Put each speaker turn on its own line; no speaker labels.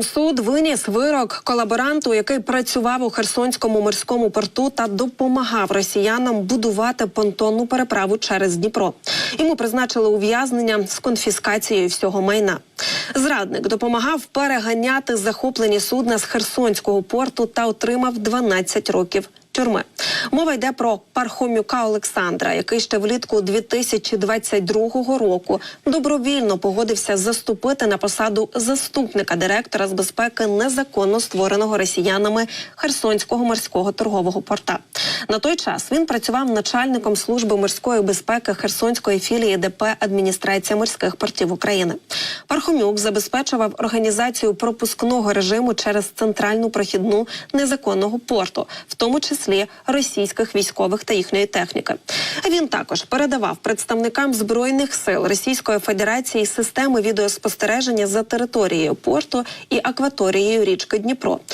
Згодом суд виніс вирок колаборанту, який працював у Херсонському морському порту та допомагав росіянам будувати понтонну переправу через Дніпро. Йому призначили ув'язнення з конфіскацією всього майна. Зрадник допомагав переганяти захоплені судна з Херсонського порту та отримав 12 років тюрми. Мова йде про Пархомюка Олександра, який ще влітку 2022 року добровільно погодився заступити на посаду заступника директора з безпеки незаконно створеного росіянами Херсонського морського торгового порта. На той час він працював начальником служби морської безпеки Херсонської філії ДП Адміністрація морських портів України. Пархомюк забезпечував організацію пропускного режиму через центральну прохідну незаконного порту, в тому числі російських військових та їхньої техніки. Він також передавав представникам збройних сил Російської Федерації системи відеоспостереження за територією порту і акваторією річки Дніпро.